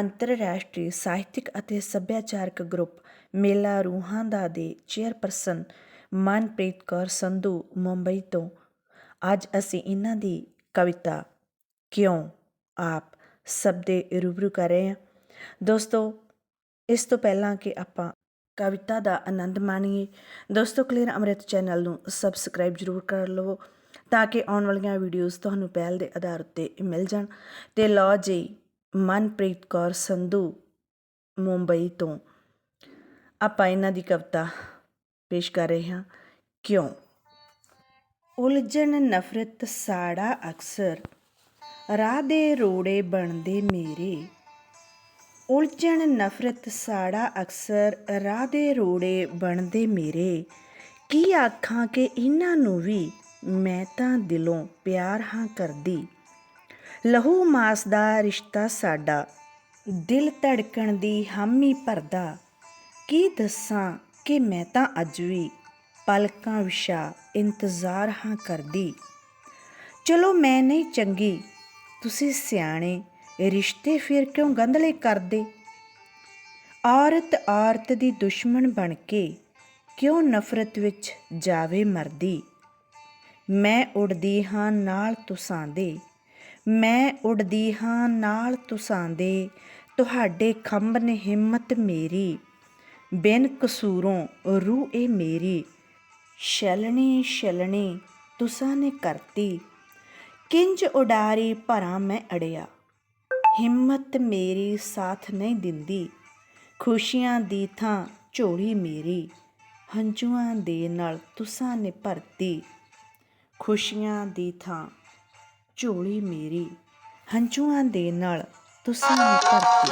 ਅੰਤਰਰਾਸ਼ਟਰੀ ਸਾਹਿਤਕ ਅਤੇ ਸੱਭਿਆਚਾਰਕ ਗਰੁੱਪ ਮੇਲਾ ਰੂਹਾਂ ਦਾ ਦੇ ਚੇਅਰਪਰਸਨ ਮਨਪ੍ਰੀਤ ਕੌਰ ਸੰਧੂ, ਮੁੰਬਈ ਤੋਂ। ਅੱਜ ਅਸੀਂ ਇਹਨਾਂ ਦੀ ਕਵਿਤਾ ਕਿਉਂ ਆਪ ਸਭ ਦੇ ਰੂਬਰੂ ਕਰ ਰਹੇ ਹਾਂ। ਦੋਸਤੋ, ਇਸ ਤੋਂ ਪਹਿਲਾਂ ਕਿ ਆਪਾਂ ਕਵਿਤਾ ਦਾ ਆਨੰਦ ਮਾਣੀਏ, ਦੋਸਤੋ ਕਲੀਅਰ ਅੰਮ੍ਰਿਤ ਚੈਨਲ ਨੂੰ ਸਬਸਕ੍ਰਾਈਬ ਜ਼ਰੂਰ ਕਰ ਲਵੋ ਤਾਂ ਕਿ ਆਉਣ ਵਾਲੀਆਂ ਵੀਡੀਓਜ਼ ਤੁਹਾਨੂੰ ਪਹਿਲ ਦੇ ਆਧਾਰ ਉੱਤੇ ਮਿਲ ਜਾਣ। ਤੇ ਲਓ ਜੀ ਮਨਪ੍ਰੀਤ ਕੌਰ ਸੰਧੂ, ਮੁੰਬਈ ਤੋਂ। ਆਪਾਂ ਇਹਨਾਂ ਦੀ ਕਵਿਤਾ ਪੇਸ਼ ਕਰ ਰਹੇ ਹਾਂ। ਕਿਉਂ? ਉਲਝਣ ਨਫ਼ਰਤ ਸਾੜਾ ਅਕਸਰ, ਰਾਹ ਦੇ ਰੋੜੇ ਬਣਦੇ ਮੇਰੇ। ਉਲਝਣ ਨਫ਼ਰਤ ਸਾੜਾ ਅਕਸਰ, ਰਾਹ ਦੇ ਰੋੜੇ ਬਣਦੇ ਮੇਰੇ। ਕੀ ਆਖਾਂ ਕਿ ਇਹਨਾਂ ਨੂੰ ਵੀ ਮੈਂ ਤਾਂ ਦਿਲੋਂ ਪਿਆਰ ਹਾਂ ਕਰਦੀ। ਲਹੂ ਮਾਸ ਦਾ ਰਿਸ਼ਤਾ ਸਾਡਾ। ਦਿਲ ਧੜਕਣ ਦੀ ਹਾਮੀ ਭਰਦਾ। ਕੀ ਦੱਸਾਂ ਕਿ ਮੈਂ ਤਾਂ ਅੱਜ ਵੀ ਪਲਕਾਂ ਵਿਸ਼ਾ ਇੰਤਜ਼ਾਰ ਹਾਂ ਕਰਦੀ। ਚਲੋ ਮੈਂ ਨਹੀਂ ਚੰਗੀ। ਤੁਸੀਂ ਸਿਆਣੇ, ਰਿਸ਼ਤੇ ਫਿਰ ਕਿਉਂ ਗੰਧਲੇ ਕਰਦੇ? ਔਰਤ ਔਰਤ ਦੀ ਦੁਸ਼ਮਣ ਬਣ ਕੇ ਕਿਉਂ ਨਫ਼ਰਤ ਵਿੱਚ ਜਾਵੇ ਮਰਦੀ? ਮੈਂ ਉੜਦੀ ਹਾਂ ਨਾਲ ਤੁਸਾਂ ਦੇ ਮੈਂ ਉੱਡਦੀ ਹਾਂ, ਨਾਲ ਤੁਸਾਂਦੇ, ਤੁਹਾਡੇ ਖੰਭ ਨੇ ਹਿੰਮਤ ਮੇਰੀ। ਬਿਨ ਕਸੂਰੋਂ ਰੂਹ ਏ ਮੇਰੀ। ਛਲਣੀ ਛਲਣੀ ਤੁਸਾਂ ਨੇ ਕਰਤੀ। ਕਿੰਜ ਉਡਾਰੀ ਭਰਾ ਮੈਂ ਅੜਿਆ। ਹਿੰਮਤ ਮੇਰੀ ਸਾਥ ਨਹੀਂ ਦਿੰਦੀ। ਖੁਸ਼ੀਆਂ ਦੀ ਥਾਂ ਝੋਲੀ ਮੇਰੀ। ਹੰਝੂਆਂ ਦੇ ਨਾਲ ਤੁਸਾਂ ਨੇ ਭਰਤੀ। ਖੁਸ਼ੀਆਂ ਦੀ ਥਾਂ ਝੋਲੀ ਮੇਰੀ ਹੰਝੂਆਂ ਦੇ ਨਾਲ ਤੁਸੀਂ ਧਰਤੀ